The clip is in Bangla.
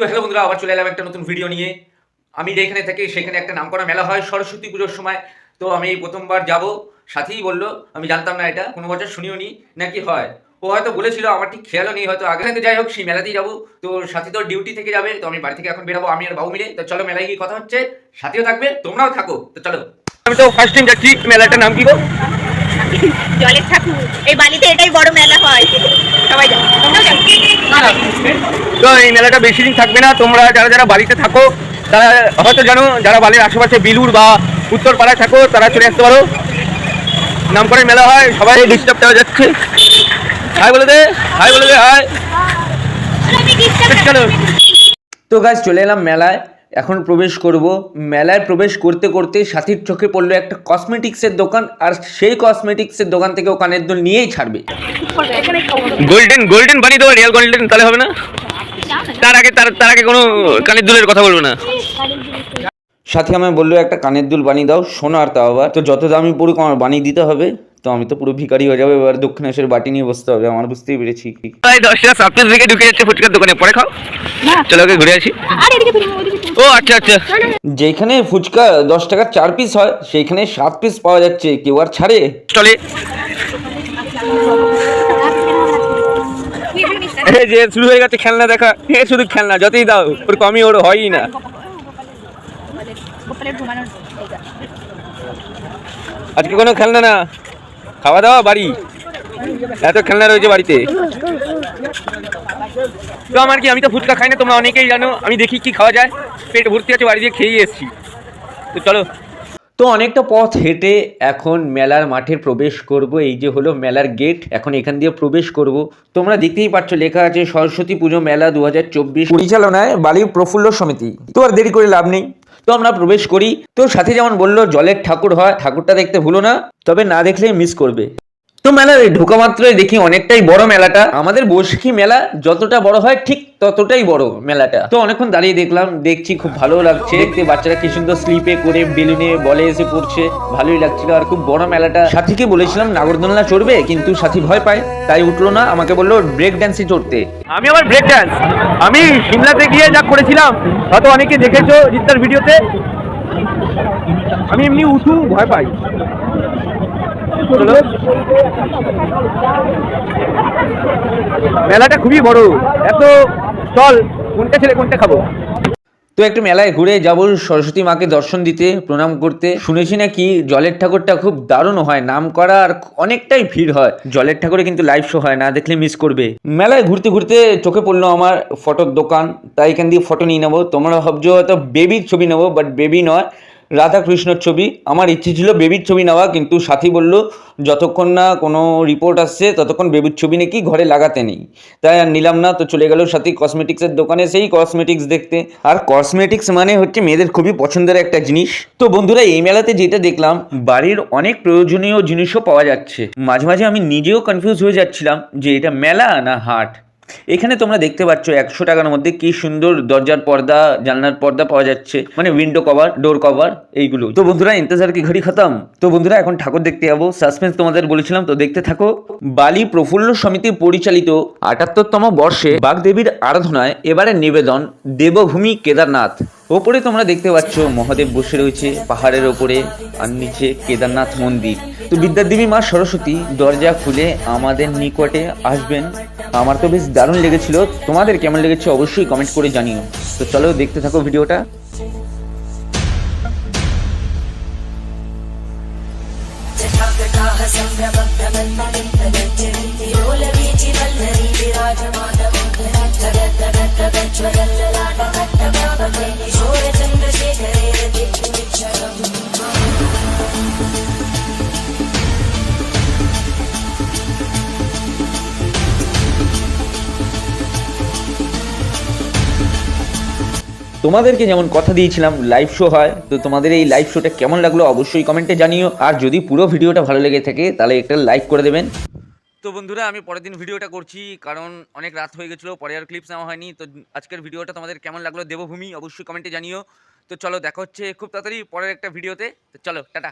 তো হ্যালো বন্ধুরা, আবার চলে এলাম একটা নতুন ভিডিও নিয়ে। আমি যেখানে থাকি, সেখানে একটা নামকরা মেলা হয়, সরস্বতী পুজোর সময়। তো আমি প্রথমবার যাব, সাথেই বলল, আমি জানতাম না এটা, কোনো বছর শুনিও নি, নাকি হয়। ও হয়তো বলেছিল, আমার ঠিক খেয়ালও নেই, হয়তো আগে। যাই হোক, সেই মেলাতেই যাব। তো সাথী তো ডিউটি থেকে যাবে, তো আমি বাড়ি থেকে এখন বেরাবো, আমি আর বাবু মিলে। তো চলো মেলায় গিয়ে কথা হচ্ছে, সাথীও থাকবে, তোমরাও থাকো। তো চলো। আমি তো ফার্স্ট টাইম যাচ্ছি, মেলাটার নাম কি গো? জলের ঠাকুর, এই বালিতে এটাই বড় মেলা হয় সবাই যাও তোমরাও যাও তো এই মেলাটা বেশি দিন থাকবে না। তোমরা যারা যারা বাড়িতে থাকো তারা হয়তো জানো যারা বাড়ির আশেপাশে বিলুর বা উত্তর পাড়ায় থাকো তারা চলে আসতে পারো। নাম করে মেলা হয় সবাই ডিস্টার্ব দেওয়া যাচ্ছে। হাই বলে দে হাই বলে দে হাই। তো গাছ চলে এলাম মেলায়। এখন প্রবেশ করব। মেলায় প্রবেশ করতে করতে সাথীর চোখে পড়ল একটা কসমেটিক্সের দোকান আর সেই কসমেটিক্সের দোকান থেকে ও কানের দুল নিয়েই ছাড়বে। গোল্ডেন গোল্ডেন বানিয়ে দেবো রিয়েল গোল্ডেন তাহলে হবে না? তার আগে তার তার আগে কোনো কানের দুলের কথা বলব না। সাথী আমায় বলল একটা কানের দুল বানিয়ে দাও সোনার তাও আবার। তো যত দামি পড়ুক আমার বানিয়ে দিতে হবে। তো আমি তো পুরো ভিখারি হয়ে যাব এবার দক্ষিণেশ্বর বাটি নিয়ে বসতে হবে আমার বুঝতেই পেরেছি। প্রায় দশটা সাতটার দিকে ঢুকে যাচ্ছে ফুচকার দোকানে পরে খাও। চলো ওকে ঘুরে আসি। ও আচ্ছা আচ্ছা। যেখানে ফুচকা দশ টাকার চার পিস হয় সেইখানে সাত পিস পাওয়া যাচ্ছে কেউ আর ছাড়ে। চলে। এই যে শুরু হয়ে গেছে খেলনা দেখা, এ শুধু খেলনা, যতই দাও, ওর কমই ওর হয়ই না। আজকে কোনো খেলনা না? খাওয়া দাওয়া, বাড়ি? এত খেলনা রয়েছে বাড়িতে। তো আমার কি, আমি তো ফুচকা খাই না, তোমরা অনেকেই জানো, আমি দেখি কি খাওয়া যায়। পেট ভর্তি আছে, বাড়ি দিয়ে খেয়েই এসেছি। তো চলো তো অনেকটা পথ হেঁটে এখন মেলার মাঠে প্রবেশ করব। এই যে হলো মেলার গেট এখন এখান দিয়ে প্রবেশ করব। তোমরা দেখতেই পাচ্ছ লেখা আছে সরস্বতী পুজো মেলা দু হাজার চব্বিশ। পরিচালনায় বালি প্রফুল্ল সমিতি। তো আর দেরি করে লাভ নেই। তো আমরা প্রবেশ করি। তো সাথে যেমন বলল জলের ঠাকুর হয় ঠাকুরটা দেখতে ভুলো না তবে না দেখলে মিস করবে। তো মেলার ঢোকা মাত্রই দেখি অনেকটাই বড় মেলাটা। আমাদের বৈশাখী মেলা যতটা বড় হয় ঠিক ততটাই বড় মেলাটা। তো অনেকক্ষণ দাঁড়িয়ে দেখলাম, দেখছি খুব ভালো লাগছে। দেখতে বাচ্চারা কি সুন্দর স্লিপে করে বেলুনে বলে এসে পড়ছে। ভালোই লাগছিল আর খুব বড় মেলাটা। সাথীকে বলেছিলাম, নাগরদোলনা চড়বে? কিন্তু সাথী ভয় পায়, তাই উঠল না। আমাকে বলল ব্রেক ড্যান্সই চড়তে। আমি আমার ব্রেক ড্যান্স আমি সিমলাতে গিয়ে যা করেছিলাম হয়তো অনেকে দেখেছ জিত্তার ভিডিওতে আমি এমনি উঠু, ভয় পাই। মেলাটা খুবই বড়। এত স্টল কোনটা ছেড়ে কোনটা খাব? তো একটু মেলায় ঘুরে যাব, সরস্বতী মাকে দর্শন দিতে, প্রণাম করতে। শুনেছি নাকি জলের ঠাকুরটা খুব দারুণ হয়, নাম করা আর অনেকটাই ভিড় হয়। জলের ঠাকুরে কিন্তু লাইভ শো হয় না, দেখলে মিস করবে। মেলায় ঘুরতে ঘুরতে চোখে পড়ল আমার ফটোর দোকান, তাই এখান দিয়ে ফটো নিয়ে নেব। তোমরা ভাবছ হয়তো বেবির ছবি নেব বাট বেবি নয়। রাধা কৃষ্ণর ছবি। আমার ইচ্ছে ছিল বেবির ছবি নেওয়া কিন্তু সাথী বলল যতক্ষণ না কোনো রিপোর্ট আসছে ততক্ষণ বেবির ছবি নাকি ঘরে লাগাতে নেই। তাই আর নিলাম না তো চলে গেল সাথী কসমেটিক্সের দোকানে সেই কসমেটিক্স দেখতে। আর কসমেটিক্স মানে হচ্ছে মেয়েদের খুবই পছন্দের একটা জিনিস। তো বন্ধুরা এই মেলাতে যেটা দেখলাম বাড়ির অনেক প্রয়োজনীয় জিনিসও পাওয়া যাচ্ছে। মাঝে মাঝে আমি নিজেও কনফিউজ হয়ে যাচ্ছিলাম যে এটা মেলা না হাট। এখানে তোমরা দেখতে পাচ্ছ একশো টাকার মধ্যে কি সুন্দর দরজার পর্দা, জানলার পর্দা পাওয়া যাচ্ছে মানে উইন্ডো কভার ডোর কভার এইগুলো। তো বন্ধুরা, ইন্তজার কি ঘড়ি খতম? তো বন্ধুরা, এখন ঠাকুর দেখতে যাব। সাসপেন্স তোমাদের বলেছিলাম, তো দেখতে থাকো। বালি প্রফুল্ল সমিতি পরিচালিত আটাত্তরতম বর্ষে বাগদেবীর আরাধনায় এবারে নিবেদন, দেবভূমি কেদারনাথ। ওপরে তোমরা দেখতে পাচ্ছ, মহাদেব বসে রয়েছে পাহাড়ের ওপরে আর নিচে কেদারনাথ মন্দির। তো বিদ্যাদেবী মা সরস্বতী দরজা খুলে আমাদের নিকটে আসবেন। আমার তো বেশ দারুণ লেগেছিল। তোমাদের কেমন লেগেছে অবশ্যই কমেন্ট করে জানিও। তো চলো দেখতে থাকো ভিডিওটা। তোমাদেরকে যেমন কথা দিয়েছিলাম লাইভ শো হয়, তো তোমাদের এই লাইভ শোটা কেমন লাগল অবশ্যই কমেন্টে জানিও। আর যদি পুরো ভিডিওটা ভালো লেগে থাকে, তাহলে একটা লাইক করে দেবেন। তো বন্ধুরা, আমি পরের দিন ভিডিওটা করছি, কারণ অনেক রাত হয়ে গেছিল, পরে আর ক্লিপস নেওয়া হয়নি, তো আজকের ভিডিওটা তোমাদের কেমন লাগল দেবভূমি অবশ্যই কমেন্টে জানিও। তো চলো, দেখা হচ্ছে খুব তাড়াতাড়ি পরের একটা ভিডিওতে। তো চলো, টাটা।